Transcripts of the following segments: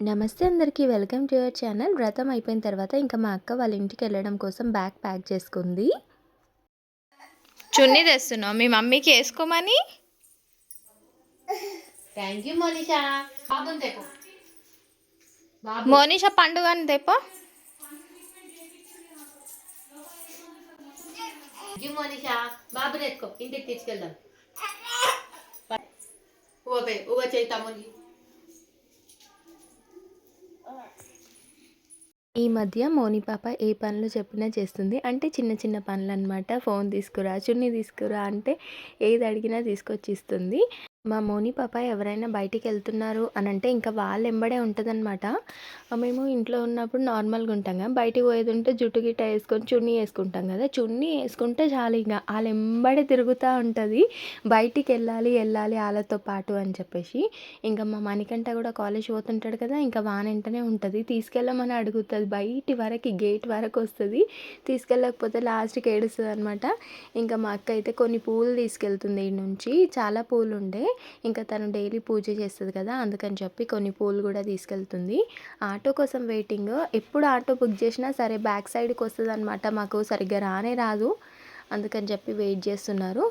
నమస్తే అందరికీ welcome to your channel. వ్రతం అయిపోయిన తర్వాత ఇంకా మా అక్క వాళ్ళ ఇంటికి వెళ్ళడం కోసం బ్యాగ్ ప్యాక్ చేసుకుంది. చున్నీ తెస్తున్నావు. మీ మమ్మీకి వేసుకోమని థ్యాంక్ యూ మోనిషా బాబుని పండుగ అని తెపో మోనిషా బాబుని ఎత్తుకో. ఇంటికి తీసుకెళ్దాం. ఉవ్వ చేయి తమ్ముని. ఈ మధ్య మోని పాప ఏ పనులు చెప్పినా చేస్తుంది. అంటే చిన్న చిన్న పనులు అనమాట ఫోన్ తీసుకురా చున్నీ తీసుకురా అంటే ఏది అడిగినా తీసుకొచ్చి ఇస్తుంది. మా మోని పాప ఎవరైనా బయటికి వెళ్తున్నారు అని అంటే ఇంకా వాళ్ళు ఎంబడే ఉంటుందన్నమాట. మేము ఇంట్లో ఉన్నప్పుడు నార్మల్గా ఉంటాం కదా బయటికి పోయేది ఉంటే జుట్టు గిట్ట వేసుకొని చున్నీ వేసుకుంటాం కదా చున్నీ వేసుకుంటే చాలు ఇంకా వాళ్ళు ఎంబడే తిరుగుతూ ఉంటుంది. బయటికి వెళ్ళాలి వెళ్ళాలి వాళ్ళతో పాటు అని చెప్పేసి. ఇంకా మా మణికంట కూడా కాలేజ్ పోతుంటాడు కదా ఇంకా వానంటనే ఉంటుంది. తీసుకెళ్ళమని అడుగుతుంది బయటి వరకు గేట్ వరకు వస్తుంది. తీసుకెళ్ళకపోతే లాస్ట్కి ఏడుస్తుంది అనమాట ఇంకా మా అక్క అయితే కొన్ని పూలు తీసుకెళ్తుంది ఈ నుంచి చాలా పూలు ఉండే. ఇంకా తను డైలీ పూజ చేస్తుంది కదా అందుకని చెప్పి కొన్ని పూలు కూడా తీసుకెళ్తుంది. ఆటో కోసం వెయిటింగ్ ఎప్పుడు ఆటో బుక్ చేసినా సరే బ్యాక్ సైడ్కి వస్తుంది అనమాట మాకు సరిగ్గా రానే రాదు. అందుకని చెప్పి వెయిట్ చేస్తున్నారు.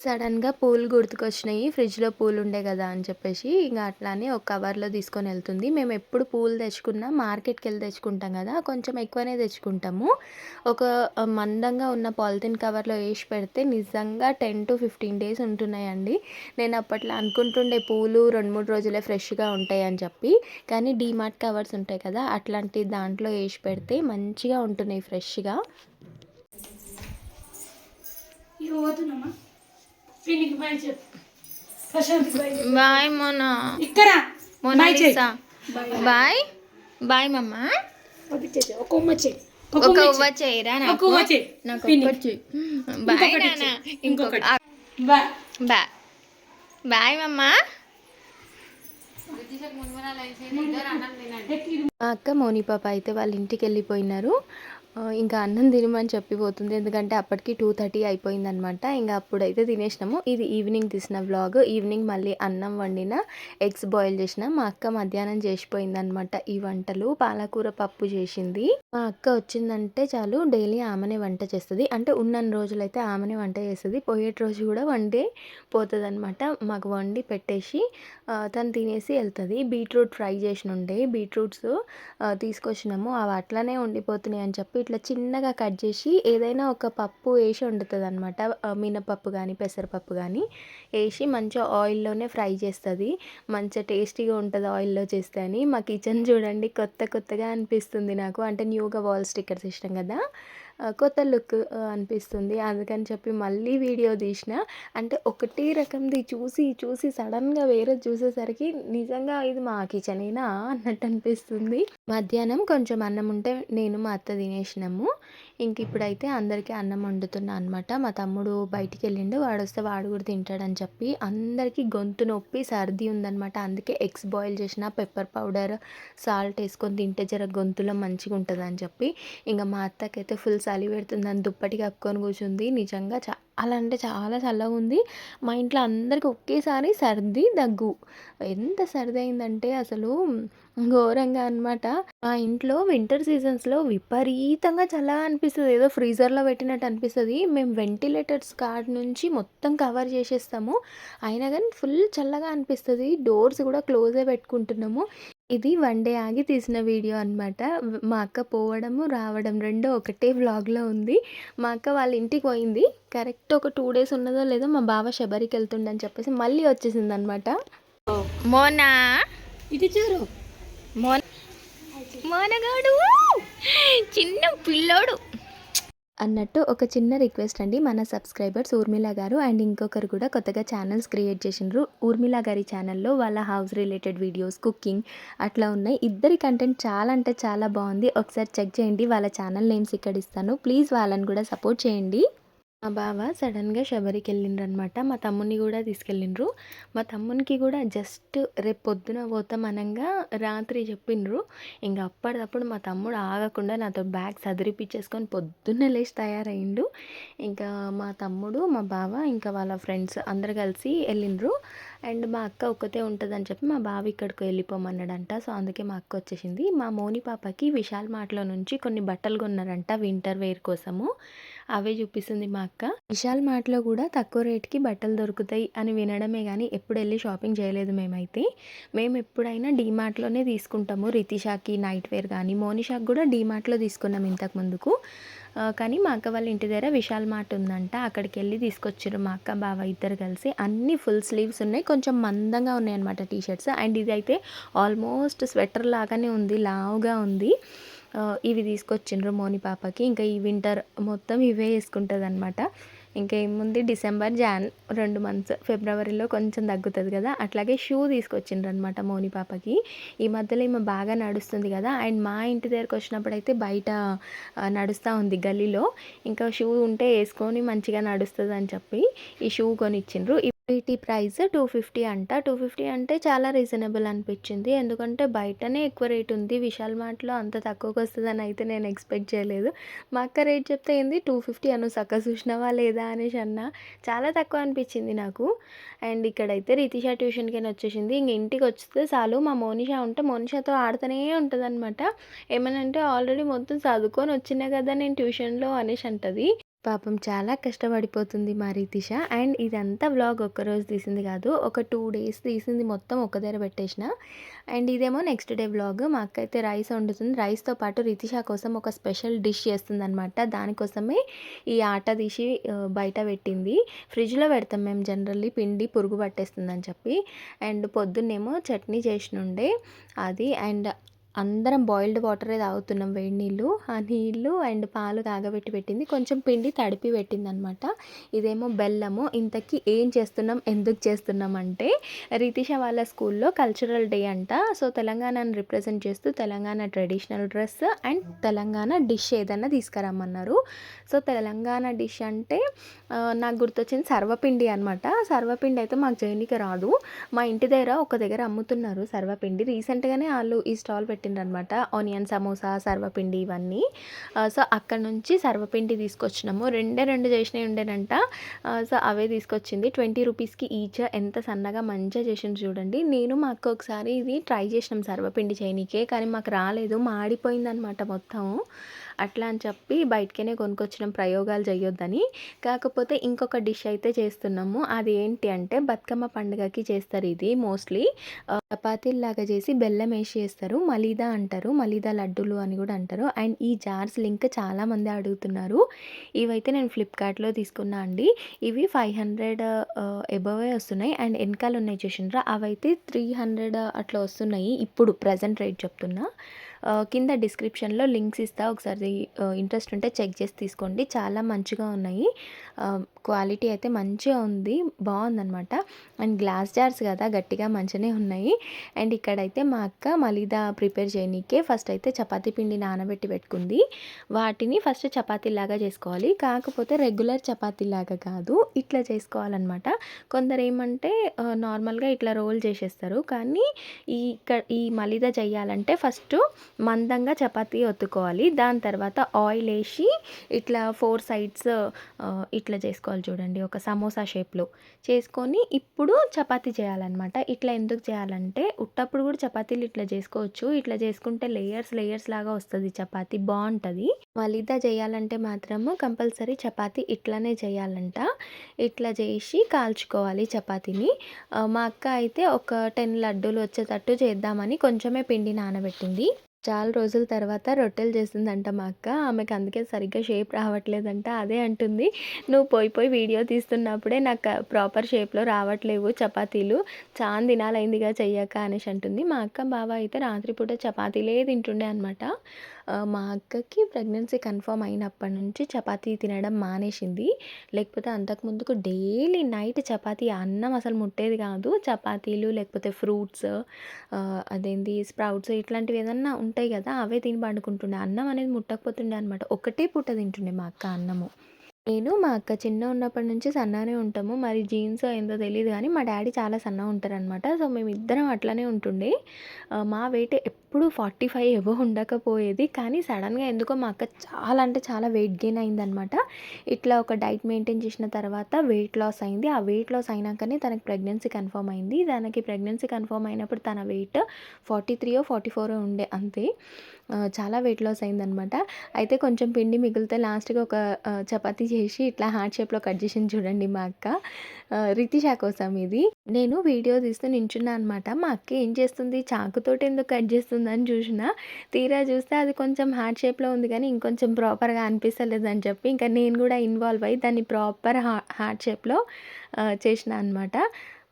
సడన్గా పూలు గుర్తుకొచ్చినాయి. ఫ్రిడ్జ్లో పూలు ఉండే కదా అని చెప్పేసి ఇంకా అట్లానే ఒక కవర్లో తీసుకొని వెళ్తుంది. మేము ఎప్పుడు పూలు తెచ్చుకున్నా మార్కెట్కి వెళ్ళి తెచ్చుకుంటాం కదా కొంచెం ఎక్కువనే తెచ్చుకుంటాము. ఒక మందంగా ఉన్న పాలిథిన్ కవర్లో వేసి పెడితే నిజంగా టెన్ టు ఫిఫ్టీన్ డేస్ ఉంటున్నాయండి. నేను అప్పట్లో అనుకుంటుండే పూలు రెండు మూడు రోజులే ఫ్రెష్గా ఉంటాయి అని చెప్పి. కానీ డీమార్ట్ కవర్స్ ఉంటాయి కదా అట్లాంటి దాంట్లో వేసి పెడితే మంచిగా ఉంటున్నాయి ఫ్రెష్గా. బాయ్ చెప్పు. ప్రశాంత్కి బాయ్. బాయ్ మోనా. ఇక్కడ బాయ్. Mona Lisa bye. బాయ్. మమ్మ ఒక ఉమ్మ చెయ్యి ఒక ఉవ్వ. చేయరా నాకు. చెయ్యి. నాకు చెయ్యి. బాయ్ చెయ్యి. ఇంకొకటి. బాయ్ బాయ్ బాయ్ మమ్మ అక్క మోని పాప అయితే వాళ్ళ ఇంటికి వెళ్ళిపోయినారు. ఇంకా అన్నం తినమని చెప్పిపోతుంది. ఎందుకంటే అప్పటికి టూ థర్టీ అయిపోయిందనమాట ఇంకా అప్పుడైతే తినేసినాము. ఇది ఈవినింగ్ తీసిన వ్లాగ్ ఈవినింగ్ మళ్ళీ అన్నం వండిన ఎగ్స్ బాయిల్ చేసిన. మా అక్క మధ్యాహ్నం చేసిపోయిందనమాట ఈ వంటలు. పాలకూర పప్పు చేసింది. మా అక్క వచ్చిందంటే చాలు డైలీ ఆమెనే వంట చేస్తుంది. అంటే ఉన్న రోజులైతే ఆమెనే వంట చేస్తుంది. పోయేటి రోజు కూడా వండే పోతుంది అనమాట మాకు వండి పెట్టేసి తను తినేసి వెళ్తుంది. బీట్రూట్ ఫ్రై చేసిన ఉండే బీట్రూట్స్ తీసుకొచ్చినాము. అవి అట్లనే ఉండిపోతున్నాయి అని చెప్పి ఇట్లా చిన్నగా కట్ చేసి ఏదైనా ఒక పప్పు వేసి వండుతుంది అనమాట మినపప్పు కానీ పెసరపప్పు కానీ వేసి మంచిగా ఆయిల్లోనే ఫ్రై చేస్తుంది. మంచిగా టేస్టీగా ఉంటుంది ఆయిల్లో చేస్తే అని. మా కిచెన్ చూడండి కొత్త కొత్తగా అనిపిస్తుంది నాకు. అంటే న్యూగా వాల్ స్టిక్కర్స్ ఇష్టం కదా. కొత్త లుక్ అనిపిస్తుంది. అందుకని చెప్పి మళ్ళీ వీడియో తీసిన. అంటే ఒకటే రకంది చూసి చూసి సడన్గా వేరే చూసేసరికి నిజంగా ఇది మా కిచెనేనా అన్నట్టు అనిపిస్తుంది. మధ్యాహ్నం కొంచెం అన్నం ఉంటే నేను మా అత్త తినేసినాము. ఇంక ఇప్పుడైతే అందరికీ అన్నం వండుతున్నా అనమాట మా తమ్ముడు బయటికి వెళ్ళిండు వాడు వస్తే వాడు కూడా తింటాడని చెప్పి అందరికీ గొంతు నొప్పి సర్ది ఉందన్నమాట. అందుకే ఎగ్స్ బాయిల్ చేసిన పెప్పర్ పౌడర్ సాల్ట్ వేసుకొని తింటే జర గొంతులో మంచిగా ఉంటుంది అని చెప్పి ఇంకా మా అత్తకైతే ఫుల్ చలి పెడుతుందని దుప్పటి కప్పుకొని కూర్చుంది. నిజంగా చాలా అంటే చాలా చల్లగా ఉంది. మా ఇంట్లో అందరికి ఒకేసారి సర్ది దగ్గు. ఎంత సర్ది అయిందంటే అసలు ఘోరంగా అనమాట మా ఇంట్లో వింటర్ సీజన్స్లో విపరీతంగా చల్లగా అనిపిస్తుంది. ఏదో ఫ్రీజర్లో పెట్టినట్టు అనిపిస్తుంది. మేము వెంటిలేటర్స్ కార్డ్ నుంచి మొత్తం కవర్ చేసేస్తాము. అయినా కానీ ఫుల్ చల్లగా అనిపిస్తుంది. డోర్స్ కూడా క్లోజే పెట్టుకుంటున్నాము. ఇది వన్ డే ఆగి తీసిన వీడియో అనమాట మా అక్క పోవడము రావడం రెండో ఒకటే వ్లాగ్లో ఉంది. మా అక్క వాళ్ళ ఇంటికి పోయింది. కరెక్ట్ ఒక టూ డేస్ ఉన్నదో లేదో మా బావ శబరికి వెళ్తుండని చెప్పేసి మళ్ళీ వచ్చేసింది అనమాట మోనా? ఇది చూడు. మోన మోనగాడు! చిన్న పిల్లోడు! అన్నట్టు ఒక చిన్న రిక్వెస్ట్ అండి. మన సబ్స్క్రైబర్స్ ఊర్మిళ గారు అండ్ ఇంకొకరు కూడా కొత్తగా ఛానల్స్ క్రియేట్ చేసిండ్రు. ఊర్మిళ గారి ఛానల్లో వాళ్ళ హౌస్ రిలేటెడ్ వీడియోస్ కుకింగ్ అట్లా ఉన్నాయి. ఇద్దరి కంటెంట్ చాలా అంటే చాలా బాగుంది. ఒకసారి చెక్ చేయండి. వాళ్ళ ఛానల్ నేమ్స్ ఇక్కడ ఇస్తాను. ప్లీజ్ వాళ్ళని కూడా సపోర్ట్ చేయండి. మా బావ సడన్గా శబరికి వెళ్ళిండ్రు అనమాట మా తమ్ముని కూడా తీసుకెళ్ళిండ్రు. మా తమ్మునికి కూడా జస్ట్ రేపు పొద్దున పోతాం అనగా రాత్రి చెప్పిండ్రు ఇంకా అప్పటిదప్పుడు మా తమ్ముడు ఆగకుండా నాతో బ్యాగ్ సదిరిపిచ్చేసుకొని పొద్దున్నే లేచి తయారైండు ఇంకా మా తమ్ముడు మా బావ ఇంకా వాళ్ళ ఫ్రెండ్స్ అందరు కలిసి వెళ్ళిండ్రు. అండ్ మా అక్క ఒక్కతే ఉంటుందని చెప్పి మా బావ ఇక్కడికి వెళ్ళిపోమన్నాడంట. సో అందుకే మా అక్క వచ్చేసింది. మా మోని పాపకి విశాల్ మార్ట్లో నుంచి కొన్ని బట్టలు కొన్నారంట వింటర్ వేర్ కోసము. అవే చూపిస్తుంది మా అక్క. విశాల్ మార్ట్లో కూడా తక్కువ రేట్కి బట్టలు దొరుకుతాయి అని వినడమే కానీ ఎప్పుడు వెళ్ళి షాపింగ్ చేయలేదు మేమైతే. మేము ఎప్పుడైనా డీమార్ట్లోనే తీసుకుంటాము. రితిషాకి నైట్ వేర్ కానీ మోనిషాకి కూడా డీమార్ట్లో తీసుకున్నాం ఇంతకు ముందుకు. కానీ మా అక్క వాళ్ళ ఇంటి దగ్గర విశాల్ మార్ట్ ఉందంట. అక్కడికి వెళ్ళి తీసుకొచ్చారు మా అక్క బావ ఇద్దరు కలిసి. అన్ని ఫుల్ స్లీవ్స్ ఉన్నాయి. కొంచెం మందంగా ఉన్నాయి అనమాట టీషర్ట్స్. అండ్ ఇది అయితే ఆల్మోస్ట్ స్వెటర్ లాగానే ఉంది. లావుగా ఉంది. ఇవి తీసుకొచ్చిండ్రు మోని పాపకి. ఇంకా ఈ వింటర్ మొత్తం ఇవే వేసుకుంటుంది అనమాట ఇంకా ఏముంది? డిసెంబర్ జాన్ రెండు మంత్స్ ఫిబ్రవరిలో కొంచెం తగ్గుతుంది కదా. అట్లాగే షూ తీసుకొచ్చిండ్రు అనమాట మోని పాపకి. ఈ మధ్యలో ఈమె బాగా నడుస్తుంది కదా. అండ్ మా ఇంటి దగ్గరకు వచ్చినప్పుడు అయితే బయట నడుస్తూ ఉంది గల్లీలో. ఇంకా షూ ఉంటే వేసుకొని మంచిగా నడుస్తుంది అని చెప్పి ఈ షూ కొనిచ్చిండ్రు. వీటి ప్రైస్ టూ ఫిఫ్టీ అంట. టూ ఫిఫ్టీ అంటే చాలా రీజనబుల్ అనిపించింది. ఎందుకంటే బయటనే ఎక్కువ రేట్ ఉంది. విశాల్ మార్ట్లో అంత తక్కువకి వస్తుందని అయితే నేను ఎక్స్పెక్ట్ చేయలేదు. మా అక్క రేట్ చెప్తే ఏంది? టూ ఫిఫ్టీ అను. సక్క చూసినావా లేదా అనేసి అన్న. చాలా తక్కువ అనిపించింది నాకు. అండ్ ఇక్కడైతే రితిషా ట్యూషన్కి వచ్చేసింది. ఇంక ఇంటికి వస్తే చాలు. మా మోనిషా ఉంటే మోనిషాతో ఆడుతూనే ఉంటుంది అనమాట ఏమనంటే ఆల్రెడీ మొత్తం చదువుకొని వచ్చినా కదా నేను ట్యూషన్లో అనేసి అంటుంది. పాపం చాలా కష్టపడిపోతుంది మా రితిష. అండ్ ఇదంతా వ్లాగ్ ఒక్కరోజు తీసింది కాదు ఒక టూ డేస్ తీసింది మొత్తం ఒక దగ్గర పెట్టేసిన. అండ్ ఇదేమో నెక్స్ట్ డే వ్లాగ్. మా అక్క అయితే రైస్ వండుతుంది. రైస్తో పాటు రితిష కోసం ఒక స్పెషల్ డిష్ చేస్తుంది అనమాట దానికోసమే ఈ ఆట తీసి బయట పెట్టింది. ఫ్రిడ్జ్లో పెడతాం మేము జనరల్లీ పిండి పురుగు పట్టేస్తుందని చెప్పి. అండ్ పొద్దున్నేమో చట్నీ చేసినుండే. అది అండ్ అందరం బాయిల్డ్ వాటరే తాగుతున్నాం వేడి నీళ్ళు. ఆ నీళ్ళు అండ్ పాలు కాగబెట్టి పెట్టింది. కొంచెం పిండి తడిపి పెట్టిందనమాట. ఇదేమో బెల్లము. ఇంతకీ ఏం చేస్తున్నాం? ఎందుకు చేస్తున్నాం అంటే రితిష వాళ్ళ స్కూల్లో కల్చరల్ డే అంట. సో తెలంగాణను రిప్రజెంట్ చేస్తూ Telangana traditional dress and Telangana dish ఏదైనా తీసుకురమ్మన్నారు. సో తెలంగాణ డిష్ అంటే నాకు గుర్తొచ్చింది సర్వపిండి అనమాట. సర్వపిండి అయితే మాకు చేయనీకి రాదు. మా ఇంటి దగ్గర ఒక దగ్గర అమ్ముతున్నారు సర్వపిండి. రీసెంట్గానే వాళ్ళు ఈ స్టాల్ పెట్టి అనమాట ఆనియన్ సమోసా సర్వపిండి ఇవన్నీ. సో అక్కడ నుంచి సర్వపిండి తీసుకొచ్చినాము. రెండే రెండు చేసినవి ఉండేనంట. సో అవే తీసుకొచ్చింది. ట్వంటీ రూపీస్కి ఈచ్. ఎంత సన్నగా మంచిగా చేసింది చూడండి. నేను మా అక్క ఒకసారి ఇది ట్రై చేసినాం సర్వపిండి చేయనీకే కానీ మాకు రాలేదు. మాడిపోయిందనమాట మొత్తం అట్లా అని చెప్పి బయటకనే కొనుక్కొచ్చిన ప్రయోగాలు చేయొద్దని కాకపోతే ఇంకొక డిష్ అయితే చేస్తున్నాము. అది ఏంటి అంటే బతుకమ్మ పండుగకి చేస్తారు ఇది మోస్ట్లీ. చపాతీల్లాగా చేసి బెల్లం వేసి చేస్తారు. మలీదా అంటారు. మలీదా లడ్డూలు అని కూడా అంటారు. అండ్ ఈ జార్స్ లింక్ చాలామంది అడుగుతున్నారు. ఇవైతే నేను ఫ్లిప్కార్ట్లో తీసుకున్నా అండి. ఇవి ఫైవ్ హండ్రెడ్ ఎబవే వస్తున్నాయి. అండ్ వెనకాల ఉన్నాయి చూసినరా అవైతే త్రీ హండ్రెడ్ అట్లా వస్తున్నాయి. ఇప్పుడు ప్రజెంట్ రేట్ చెప్తున్నా. కింద డిస్క్రిప్షన్లో లింక్స్ ఇస్తా. ఒకసారి ఇంట్రెస్ట్ ఉంటే చెక్ చేసి తీసుకోండి. చాలా మంచిగా ఉన్నాయి. క్వాలిటీ అయితే మంచిగా ఉంది బాగుందనమాట అండ్ గ్లాస్ జార్స్ కదా గట్టిగా మంచిగానే ఉన్నాయి. అండ్ ఇక్కడైతే మా అక్క మలిదా ప్రిపేర్ చేయనీకే ఫస్ట్ అయితే చపాతీ పిండి నానబెట్టి పెట్టుకుంది. వాటిని ఫస్ట్ చపాతీలాగా చేసుకోవాలి. కాకపోతే రెగ్యులర్ చపాతీలాగా కాదు ఇట్లా చేసుకోవాలన్నమాట. కొందరు ఏమంటే నార్మల్గా ఇట్లా రోల్ చేసేస్తారు. కానీ ఈ ఇక్కడ ఈ మలిద చేయాలంటే ఫస్ట్ మందంగా చపాతీ ఒత్తుకోవాలి. దాని తర్వాత ఆయిల్ వేసి ఇట్లా ఫోర్ సైడ్స్ ఇట్లా చేసుకోవాలి. చూడండి ఒక సమోసా షేప్లో. చేసుకొని ఇప్పుడు చపాతీ చేయాలన్నమాట. ఇట్లా ఎందుకు చేయాలంటే ఉట్టప్పుడు కూడా చపాతీలు ఇట్లా చేసుకోవచ్చు. ఇట్లా చేసుకుంటే లేయర్స్ లేయర్స్ లాగా వస్తుంది చపాతీ బాగుంటుంది వలిదా చేయాలంటే మాత్రము కంపల్సరీ చపాతీ ఇట్లానే చేయాలంట. ఇట్లా చేసి కాల్చుకోవాలి చపాతీని. మా అక్క అయితే ఒక టెన్ లడ్డూలు వచ్చేటట్టు చేద్దామని కొంచెమే పిండి నానబెట్టింది. చాలా రోజుల తర్వాత రొట్టెలు చేసిందంట మా అక్క. ఆమెకు అందుకే సరిగ్గా షేప్ రావట్లేదంట. అదే అంటుంది. నువ్వు పోయి పోయి వీడియో తీస్తున్నప్పుడే నాకు ప్రాపర్ షేప్లో రావట్లేవు చపాతీలు. చాలా దినాలైందిగా చెయ్యక అనేసి అంటుంది. మా అక్క బావ అయితే రాత్రిపూట చపాతీలే తింటుండే అనమాట మా అక్కకి ప్రెగ్నెన్సీ కన్ఫర్మ్ అయినప్పటి నుంచి చపాతీ తినడం మానేసింది. లేకపోతే అంతకుముందుకు డైలీ నైట్ చపాతీ అన్నం అసలు ముట్టేది కాదు. చపాతీలు లేకపోతే ఫ్రూట్స్ అదేంటి స్ప్రౌట్స్ ఇట్లాంటివి ఏదన్నా ఉంటాయి కదా అవే తిని పండుకుంటుండే. అన్నం అనేది ముట్టకపోతుండే అనమాట ఒకటే పూట తింటుండే మా అక్క అన్నము. నేను మా అక్క చిన్న ఉన్నప్పటి నుంచి సన్నగానే ఉంటాము. మరి జీన్స్ ఏందో తెలీదు గానీ, మా డ్యాడీ చాలా సన్నగా ఉంటారనమాట. సో, మేమిద్దరం అట్లనే ఉంటుండే. ఆహ్, మా వెయిట్ ఎప్పుడు 45 ఎబోవ్ ఉండకపోయేది. కానీ సడెన్‌గా ఎందుకో మా అక్క చాలా అంటే చాలా వెయిట్ గెయిన్ అయిందనమాట. ఇట్లా ఒక డైట్ మెయింటైన్ చేసిన తర్వాత వెయిట్ లాస్ అయింది. ఆ వెయిట్ లాస్ అయినాకనే తనకి ప్రెగ్నెన్సీ కన్ఫర్మ్ అయింది. తనకి ప్రెగ్నెన్సీ కన్ఫర్మ్ అయినప్పుడు తన వెయిట్ 43 44 ఉండే అంతే. ఆహ్, చాలా వెయిట్ లాస్ అయిందనమాట. అయితే కొంచెం పిండి మిగిలితే లాస్ట్‌గా ఒక ఆహ్, చపాతీ చేసి ఇట్లా హార్ట్ షేప్‌లో కట్ చేసింది చూడండి మా అక్క. రితిషా కోసం ఇది. నేను వీడియో తీస్తూ నించున్నా అనమాట. మా అక్క ఏం చేస్తుంది చాకుతోటి ఎందుకు కట్ చేస్తుందని చూసినా. తీరా చూస్తే అది కొంచెం హార్ట్ షేప్‌లో ఉంది కానీ ఇంకొంచెం ప్రాపర్‌గా అనిపిస్తలేదని చెప్పి ఇంకా నేను కూడా ఇన్వాల్వ్ అయ్యి దాన్ని ప్రాపర్ హార్ట్ షేప్‌లో చేసిన చేసినా అనమాట.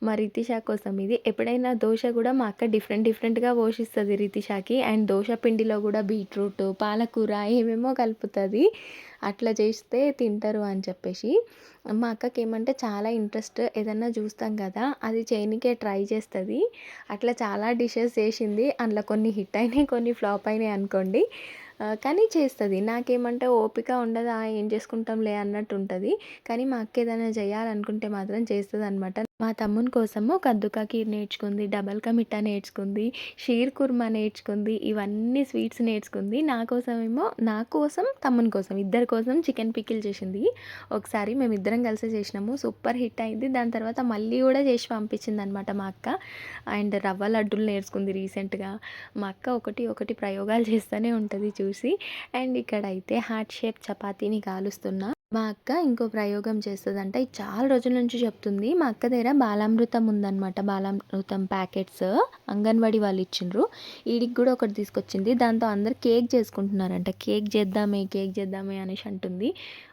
మా రితిషా కోసం ఇది. ఎప్పుడైనా దోశ కూడా మా అక్క డిఫరెంట్ డిఫరెంట్‌గా పోషిస్తుంది రితిషాకి అండ్ దోశ పిండిలో కూడా బీట్రూట్, పాలకూర ఏమేమో కలుపుతుంది అట్లా చేస్తే తింటారు అని చెప్పేసి. మా అక్కకి ఏమంటే చాలా ఇంట్రెస్ట్. ఏదన్నా చూస్తాం కదా! అది చేయనికే ట్రై చేస్తుంది అట్లా చాలా డిషెస్ చేసింది. అందులో కొన్ని హిట్ అయినాయి, కొన్ని ఫ్లాప్ అయినాయి అనుకోండి. కానీ చేస్తుంది నాకేమంటే ఓపిక ఉండదా ఏం చేసుకుంటాంలే అన్నట్టు ఉంటుంది కానీ మా అక్క ఏదైనా చేయాలనుకుంటే మాత్రం చేస్తుంది అనమాట మా తమ్ముని కోసము కద్దుకా కీర్ ఖీర్ నేర్చుకుంది, డబల్ కా మిఠా నేర్చుకుంది, షీర్ కుర్మా నేర్చుకుంది. ఇవన్నీ స్వీట్స్ నేర్చుకుంది. నా కోసమేమో నా కోసం, తమ్ముని కోసం ఇద్దరి కోసం చికెన్ పికిల్ చేసింది. ఒకసారి మేమిద్దరం కలిసి చేసినాము. సూపర్ హిట్ అయింది. దాని తర్వాత మళ్ళీ కూడా చేసి పంపించిందనమాట మా అక్క. అండ్ రవ్వ లడ్డూలు నేర్చుకుంది రీసెంట్‌గా. మా అక్క ఒకటి ఒకటి ప్రయోగాలు చేస్తూనే ఉంటుంది చూసి. అండ్ ఇక్కడైతే హార్ట్ షేప్ చపాతీని కాలుస్తున్నా. మా అక్క ఇంకో ప్రయోగం చేస్తదంట. ఇది చాలా రోజుల నుంచి చెప్తుంది. మా అక్క దగ్గర బాలామృతం ఉందన్నమాట బాలామృతం ప్యాకెట్స్ అంగన్వాడీ వాళ్ళు ఇచ్చిండ్రు. ఈడికి కూడా ఒకటి తీసుకొచ్చింది. దాంతో అందరు కేక్ చేసుకుంటున్నారంట. కేక్ చేద్దామే, కేక్ చేద్దామే అనేసి అంటుంది.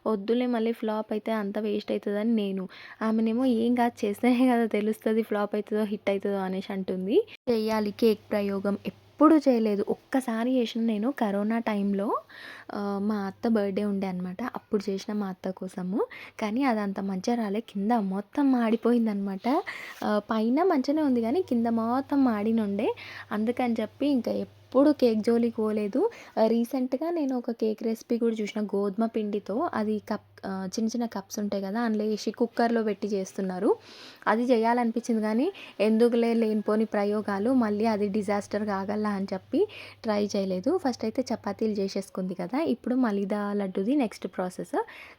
వద్దులే మళ్ళీ ఫ్లాప్ అయితే అంత వేస్ట్ అవుతుందని నేను. ఆమెనేమో ఏం కాదు చేస్తేనే కదా తెలుస్తుంది ఫ్లాప్ అవుతుందో హిట్ అవుతుందో అనేసి అంటుంది. చెయ్యాలి కేక్ ప్రయోగం. ఎప్పుడు చేయలేదు. ఒక్కసారి చేసిన నేను కరోనా టైంలో మా అత్త బర్త్‌డే ఉండే అనమాట. అప్పుడు చేసిన మా అత్త కోసము. కానీ అది అంత మంచిగా రాలే. కింద మొత్తం మాడిపోయిందనమాట. పైన మంచిగానే ఉంది కానీ కింద మొత్తం మాడినుండే. అందుకని చెప్పి ఇంకా ఎప్పుడు కేక్ జోలికి పోలేదు. రీసెంట్‌గా నేను ఒక కేక్ రెసిపీ కూడా చూసిన గోధుమ పిండితో అది కప్ చిన్న చిన్న కప్స్ ఉంటాయి కదా! అందులో వేసి కుక్కర్‌లో పెట్టి చేస్తున్నారు. అది చేయాలనిపించింది కానీ ఎందుకులే లేనిపోని ప్రయోగాలు మళ్ళీ అది డిజాస్టర్ కాగల అని చెప్పి ట్రై చేయలేదు. ఫస్ట్ అయితే చపాతీలు చేసేసుకుంది కదా! ఇప్పుడు మలీదా లడ్డూది నెక్స్ట్ ప్రాసెస్.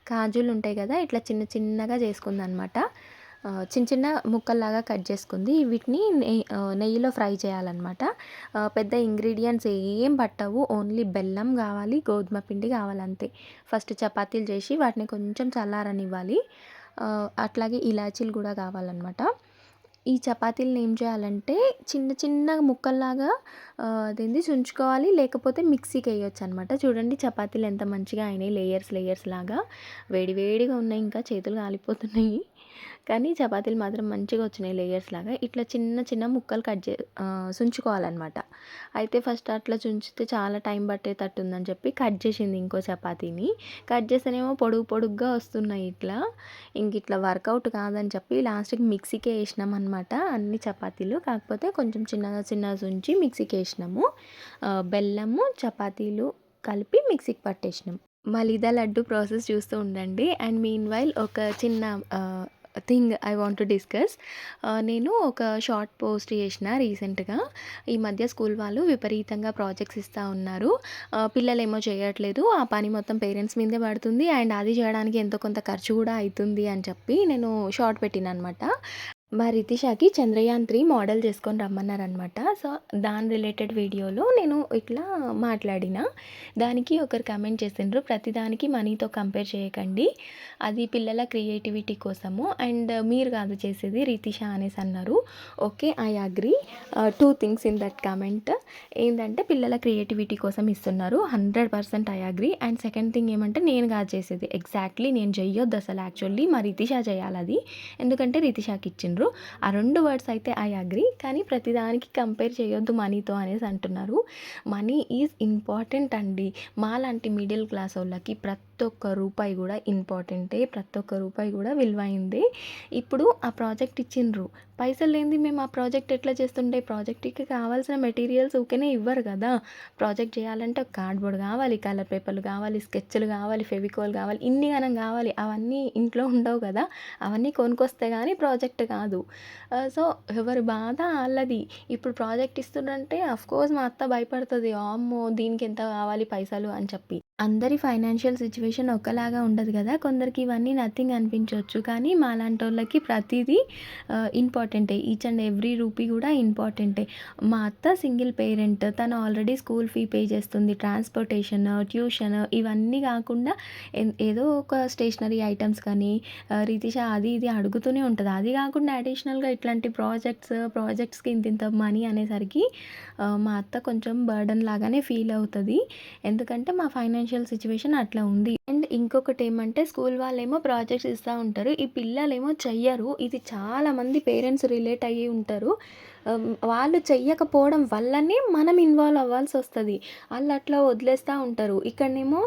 కాజులు ఉంటాయి కదా! ఇట్లా చిన్న చిన్నగా చేసుకుందనమాట. చిన్న చిన్న ముక్కల్లాగా కట్ చేసుకుంది. వీటిని నెయ్యి నెయ్యిలో ఫ్రై చేయాలనమాట. పెద్ద ఇంగ్రీడియంట్స్ ఏం పట్టవు. ఓన్లీ బెల్లం కావాలి, గోధుమ పిండి కావాలంతే ఫస్ట్ చపాతీలు చేసి వాటిని కొంచెం చల్లారనివ్వాలి. అట్లాగే ఇలాచీలు కూడా కావాలన్నమాట ఈ చపాతీలను ఏం చేయాలంటే చిన్న చిన్న ముక్కల్లాగా అదేంది చుంచుకోవాలి. లేకపోతే మిక్సీకి ఎయొచ్చనమాట. చూడండి చపాతీలు ఎంత మంచిగా అయినాయి లేయర్స్ లేయర్స్ లాగా. వేడి వేడిగా ఉన్నాయి ఇంకా చేతులు కాలిపోతున్నాయి. కానీ చపాతీలు మాత్రం మంచిగా వచ్చినాయి లేయర్స్ లాగా. ఇట్లా చిన్న చిన్న ముక్కలు కట్ చే చుంచుకోవాలన్నమాట అయితే ఫస్ట్ అట్లా చుంచితే చాలా టైం పట్టేటట్టు ఉందని చెప్పి కట్ చేసింది ఇంకో చపాతీని. కట్ చేస్తేనేమో పొడుగు పొడుగ్గా వస్తున్నాయి ఇట్లా. ఇంక ఇట్లా వర్కౌట్ కాదని చెప్పి లాస్ట్‌కి మిక్సీకే ఏసినామనమాట అన్ని చపాతీలు. కాకపోతే కొంచెం చిన్నగా చిన్నగా చుంచి మిక్సీకి వేసినాము బెల్లము, చపాతీలు కలిపి మిక్సీకి పట్టేసినాం. మలీదా లడ్డు ప్రాసెస్ చూస్తూ ఉండండి. అండ్ మీన్ వైల్ ఒక చిన్న thing I want to discuss. నేను ఒక షార్ట్ పోస్ట్ చేసిన రీసెంట్‌గా. ఈ మధ్య స్కూల్ వాళ్ళు విపరీతంగా ప్రాజెక్ట్స్ ఇస్తా ఉన్నారు. Uh, పిల్లలేమో చేయట్లేదు. ఆ పని మొత్తం పేరెంట్స్ మీదే పడుతుంది. అండ్ అది చేయడానికి ఎంతో కొంత ఖర్చు కూడా అవుతుంది అని చెప్పి నేను షార్ట్ పెట్టిన అనమాట. మా రితిషాకి చంద్రయాన్ త్రీ మోడల్ చేసుకొని రమ్మన్నారనమాట. సో, దాని రిలేటెడ్ వీడియోలో నేను ఇట్లా మాట్లాడిన. దానికి ఒకరు కమెంట్ చేసిండ్రు. ప్రతిదానికి మనీతో కంపేర్ చేయకండి. అది పిల్లల క్రియేటివిటీ కోసము. అండ్ మీరు కాదు చేసేది రితిష అనేసి అన్నారు. Okay. I agree. Two things in that comment ఏంటంటే పిల్లల క్రియేటివిటీ కోసం ఇస్తున్నారు. 100% I agree. And second thing ఏమంటే నేను కాదు చేసేది. ఎగ్జాక్ట్‌లీ నేను చెయ్యొద్దు అసలు యాక్చువల్లీ మా రితిష అది ఎందుకంటే రితిషాకి ఇచ్చిండ్రు. అంటుండ్రు. ఆ రెండు వర్డ్స్ అయితే ఐ అగ్రి. కానీ ప్రతిదానికి కంపేర్ చేయొద్దు మనీతో అనేసి అంటున్నారు. మనీ ఈజ్ ఇంపార్టెంట్ అండి. మాలాంటి మిడిల్ క్లాస్ వాళ్ళకి ప్రతి ఒక్క రూపాయి కూడా ఇంపార్టెంటే. ప్రతి ఒక్క రూపాయి కూడా విలువైంది. ఇప్పుడు ఆ ప్రాజెక్ట్ ఇచ్చిండ్రు. పైసలు లేనిది మేము ఆ ప్రాజెక్ట్ ఎట్లా చేస్తుండే? ప్రాజెక్ట్కి కావాల్సిన మెటీరియల్స్ ఊకేనే ఇవ్వరు కదా. ప్రాజెక్ట్ చేయాలంటే కార్డ్బోర్డ్ కావాలి కలర్ పేపర్లు కావాలి స్కెచ్లు కావాలి ఫెవికోల్ కావాలి ఇన్ని గనం కావాలి. అవన్నీ ఇంట్లో ఉండవు కదా. అవన్నీ కొనుక్కొస్తే కానీ ప్రాజెక్ట్ కాదు. కాదు. సో ఎవరి బాధ వాళ్ళది ఇప్పుడు ప్రాజెక్ట్ ఇస్తుండంటే అఫ్కోర్స్ మా అత్త భయపడుతుంది. అమ్మో దీనికి ఎంత కావాలి పైసలు? అని చెప్పి. అందరి ఫైనాన్షియల్ సిచ్యువేషన్ ఒకలాగా ఉండదు కదా. కొందరికి ఇవన్నీ నథింగ్ అనిపించవచ్చు కానీ మాలాంటి వాళ్ళకి ప్రతిదీ ఇంపార్టెంటే. ఈచ్ అండ్ ఎవ్రీ రూపీ కూడా ఇంపార్టెంటే. మా అత్త సింగిల్ పేరెంట్. తను ఆల్రెడీ స్కూల్ ఫీ పే చేస్తుంది. ట్రాన్స్పోర్టేషన్ ట్యూషన్ ఇవన్నీ కాకుండా ఎన్- ఏదో ఒక స్టేషనరీ ఐటమ్స్ కానీ రీతిష రితిష అది ఇది అడుగుతూనే ఉంటుంది. అది కాకుండా అడిషనల్గా ఇట్లాంటి ప్రాజెక్ట్స్ ప్రాజెక్ట్స్కి ఇంత ఇంత మనీ అనేసరికి మా అత్త కొంచెం బర్డన్ లాగానే ఫీల్ అవుతుంది. ఎందుకంటే మా ఫైనాన్షియల్ సిచ్యువేషన్ అట్లా ఉంది. అండ్ ఇంకొకటి ఏమంటే స్కూల్ వాళ్ళేమో ప్రాజెక్ట్స్ ఇస్తూ ఉంటారు. ఈ పిల్లలేమో చెయ్యరు. ఇది చాలా మంది పేరెంట్స్ రిలేట్ అయ్యి ఉంటారు. వాళ్ళు చెయ్యకపోవడం వల్లనే మనం ఇన్వాల్వ్ అవ్వాల్సి వస్తుంది. వాళ్ళు అట్లా వదిలేస్తూ ఉంటారు. ఇక్కడనేమో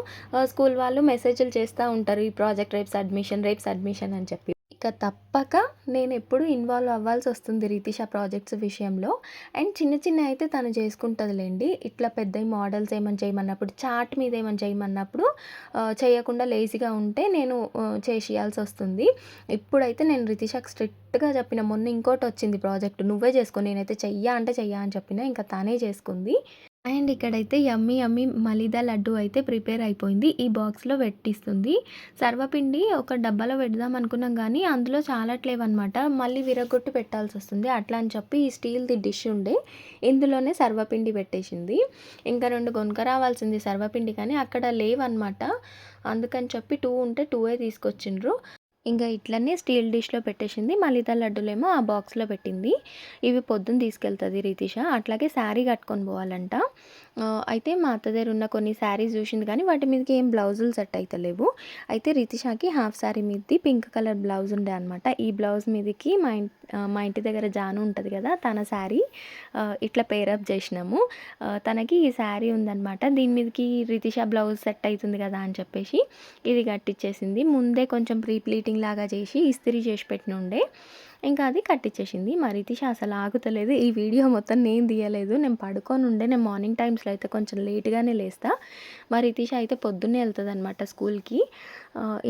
స్కూల్ వాళ్ళు మెసేజ్లు చేస్తూ ఉంటారు. ఈ project reps admission reps admission అని చెప్పి. ఇక తప్పక నేను ఎప్పుడు ఇన్వాల్వ్ అవ్వాల్సి వస్తుంది రితిష ప్రాజెక్ట్స్ విషయంలో. అండ్ చిన్న చిన్న అయితే తను చేసుకుంటుందిలేండి. ఇట్లా పెద్ద మోడల్స్ ఏమైనా చేయమన్నప్పుడు చాట్ మీద ఏమైనా చేయమన్నప్పుడు చేయకుండా లేజీగా ఉంటే నేను చేసేయాల్సి వస్తుంది. ఇప్పుడైతే నేను రితిషకు స్ట్రిక్ట్గా చెప్పిన మొన్న ఇంకోటి వచ్చింది ప్రాజెక్ట్ నువ్వే చేసుకో నేనైతే చెయ్యా అంటే చెయ్యా అని చెప్పిన ఇంకా తానే చేసుకుంది. అండ్ ఇక్కడైతే యమ్మీ యమ్మీ మలిదా లడ్డు అయితే ప్రిపేర్ అయిపోయింది. ఈ బాక్స్లో పెట్టిస్తుంది. సర్వపిండి ఒక డబ్బాలో పెడదాం అనుకున్నాం కానీ అందులో చాలట్లేవన్నమాట మళ్ళీ విరగొట్టు పెట్టాల్సి వస్తుంది. అట్లా అని చెప్పి ఈ స్టీల్ది డిష్ ఉండే. ఇందులోనే సర్వపిండి పెట్టేసింది. ఇంకా రెండు కొనుక రావాల్సింది సర్వపిండి కానీ అక్కడ లేవన్నమాట. అందుకని చెప్పి టూ ఉంటే టూవే తీసుకొచ్చిండ్రు. ఇంకా ఇట్లనే స్టీల్ డిష్లో పెట్టేసింది. మలిదా లడ్డులేమో ఆ బాక్స్లో పెట్టింది. ఇవి పొద్దున్న తీసుకెళ్తుంది రితిష. అట్లాగే శారీ కట్టుకొని పోవాలంట. అయితే మా అత్త దగ్గర ఉన్న కొన్ని శారీస్ చూసింది కానీ వాటి మీదకి ఏం బ్లౌజులు సెట్ అవుతలేవు అయితే రితిషాకి హాఫ్ శారీ మీదది పింక్ కలర్ బ్లౌజ్ ఉండే అనమాట ఈ బ్లౌజ్ మీదకి మా ఇంటి మా ఇంటి దగ్గర జాను ఉంటుంది కదా తన శారీ ఇట్లా పేరప్ చేసినాము. తనకి ఈ శారీ ఉందన్నమాట. దీని మీదకి రితిష బ్లౌజ్ సెట్ అవుతుంది కదా అని చెప్పేసి ఇది కట్టించేసింది ముందే కొంచెం ప్రీ ప్లీటింగ్ లాగా చేసి ఇస్త్రీ చేసి పెట్టిన ఉండే ఇంకా అది కట్టించేసింది మరి రితిష అసలు ఆగుతలేదు. ఈ వీడియో మొత్తం నేను తీయలేదు. నేను పడుకొని ఉండే నేను మార్నింగ్ టైమ్స్లో అయితే కొంచెం లేట్గానే లేస్తా. మరి రితిష అయితే పొద్దున్నే వెళ్తుంది అనమాట స్కూల్కి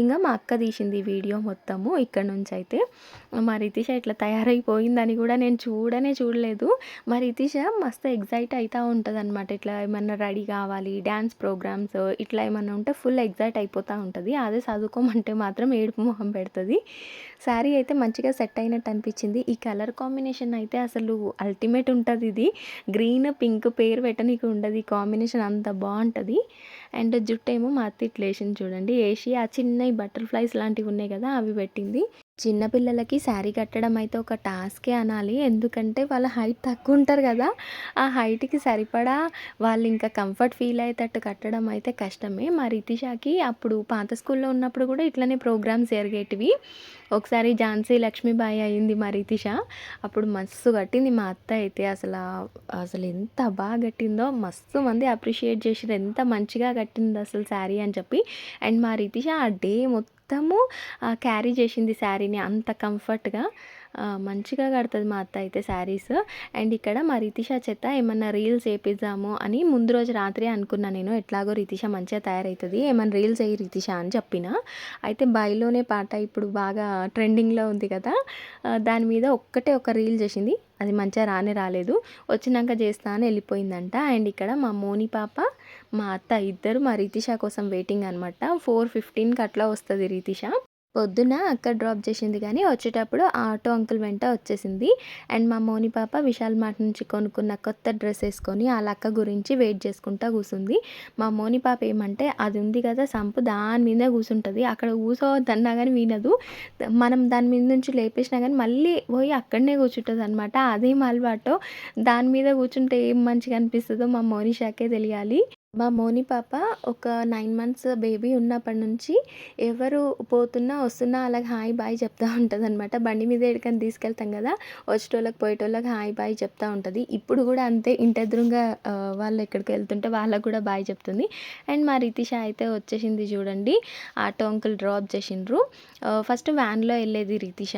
ఇంకా మా అక్క తీసింది ఈ వీడియో మొత్తము ఇక్కడ నుంచి అయితే. మా రితిష ఇట్లా తయారైపోయిందని కూడా నేను చూడనే చూడలేదు. మా రితిష మస్తు ఎగ్జైట్ అవుతూ ఉంటుంది అనమాట ఇట్లా ఏమన్నా రెడీ కావాలి డ్యాన్స్ ప్రోగ్రామ్స్ ఇట్లా ఏమన్నా ఉంటే ఫుల్ ఎగ్జైట్ అయిపోతూ ఉంటుంది. అదే చదువుకోమంటే మాత్రం ఏడుపు మొహం పెడుతుంది. శారీ అయితే మంచిగా సెట్ అన్నట్టు అనిపించింది. ఈ కలర్ కాంబినేషన్ అయితే అసలు అల్టిమేట్ ఉంటుంది ఇది. గ్రీన్ పింక్ పేరు పెట్టనీకి ఉండదు. ఈ కాంబినేషన్ అంత బాగుంటుంది. అండ్ జుట్టు ఏమో మా అత్త ఇట్లా వేసింది చూడండి. వేసి ఆ చిన్న బటర్ఫ్లైస్ లాంటివి ఉన్నాయి కదా అవి పెట్టింది. చిన్నపిల్లలకి శారీ కట్టడం అయితే ఒక టాస్కే అనాలి. ఎందుకంటే వాళ్ళ హైట్ తక్కువ ఉంటారు కదా. ఆ హైట్కి సరిపడా వాళ్ళు ఇంకా కంఫర్ట్ ఫీల్ అయ్యేటట్టు కట్టడం అయితే కష్టమే. మా రితిషాకి అప్పుడు పాత స్కూల్లో ఉన్నప్పుడు కూడా ఇట్లనే ప్రోగ్రామ్స్ జరిగేటివి. ఒకసారి ఝాన్సీ లక్ష్మీబాయి అయింది మా రితిష. అప్పుడు మస్తు కట్టింది మా అత్త అయితే. అసలు అసలు ఎంత బాగా కట్టిందో మస్తు మంది అప్రిషియేట్ చేసిరు ఎంత మంచిగా కట్టింది అసలు శారీ అని చెప్పి. అండ్ మా రితిష ఆ డే మొత్తం మొత్తము క్యారీ చేసింది శారీని అంత కంఫర్ట్గా మంచిగా కడుతుంది మా అత్త అయితే శారీస్. అండ్ ఇక్కడ మా రితిష చేత ఏమన్నా రీల్స్ వేపిద్దాము అని ముందు రోజు రాత్రి అనుకున్నా నేను ఎట్లాగో రితిష మంచిగా తయారవుతుంది ఏమన్నా రీల్స్ అయ్యి రితిష అని చెప్పిన. అయితే బైలోనే పాట ఇప్పుడు బాగా ట్రెండింగ్లో ఉంది కదా దాని మీద ఒక్కటే ఒక రీల్ చేసింది అది మంచిగా రానే రాలేదు. వచ్చినాక చేస్తా అని వెళ్ళిపోయిందంట. అండ్ ఇక్కడ మా మోని పాప మా అత్త ఇద్దరు మా రితిష కోసం వెయిటింగ్ అనమాట ఫోర్ ఫిఫ్టీన్కి అట్లా వస్తుంది రితిష. పొద్దున అక్క డ్రాప్ చేసింది కానీ వచ్చేటప్పుడు ఆ ఆటో అంకుల్ వెంట వచ్చేసింది. అండ్ మా మోని పాప విశాల్ మార్ట్ నుంచి కొనుక్కున్న కొత్త డ్రెస్ వేసుకొని వాళ్ళ అక్క గురించి వెయిట్ చేసుకుంటా కూసుంది. మా మోని పాప ఏమంటే అది ఉంది కదా సంపు దాని మీద కూర్చుంటుంది అక్కడ కూసోవద్దన్నా కానీ వినదు. మనం దాని మీద నుంచి లేపేసినా కానీ మళ్ళీ పోయి అక్కడనే కూర్చుంటుంది అనమాట అదేం అలవాటో? దాని మీద కూర్చుంటే ఏం మంచిగా అనిపిస్తుందో మా మౌనిషాకే తెలియాలి. మా మోని పాప ఒక నైన్ మంత్స్ బేబీ ఉన్నప్పటి నుంచి ఎవరు పోతున్నా వస్తున్నా అలాగ హాయ్ బాయ్ చెప్తూ ఉంటుంది అనమాట బండి మీద ఎక్కడికైనా తీసుకెళ్తాం కదా వచ్చేటోళ్ళకి పోయేటోళ్ళకి హాయ్ బాయ్ చెప్తూ ఉంటుంది. ఇప్పుడు కూడా అంతే ఇంటి వాళ్ళు ఎక్కడికి వెళ్తుంటే వాళ్ళకు కూడా బాయ్ చెప్తుంది. అండ్ మా రితిష అయితే వచ్చేసింది చూడండి ఆటో అంకుల్ డ్రాప్ చేసిండ్రు. ఫస్ట్ వ్యాన్లో వెళ్ళేది రితిష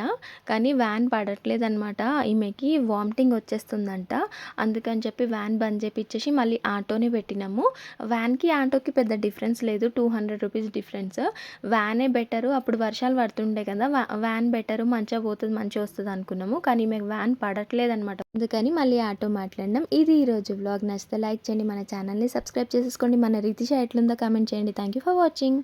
కానీ వ్యాన్ పడట్లేదు అనమాట ఈమెకి వామిటింగ్ వచ్చేస్తుందంట. అందుకని చెప్పి వ్యాన్ బంద్ చేపించేసి మళ్ళీ ఆటోనే పెట్టినాము. వ్యాన్కి ఆటోకి పెద్ద డిఫరెన్స్ లేదు. టూ హండ్రెడ్ రూపీస్ డిఫరెన్స్ వ్యానే బెటరు అప్పుడు వర్షాలు పడుతుండే కదా. వా- వ్యాన్ బెటరు మంచిగా పోతుంది మంచిగా వస్తుంది అనుకున్నాము. కానీ మీకు వ్యాన్ పడట్లేదు అనమాట అందుకని మళ్ళీ ఆటో మాట్లాడినాం. ఇది ఈరోజు వ్లాగ్ నచ్చితే లైక్ చేయండి. మన ఛానల్ని సబ్స్క్రైబ్ చేసేసుకోండి. మన రితిష ఎట్లుందో కామెంట్ చేయండి. Thank you for watching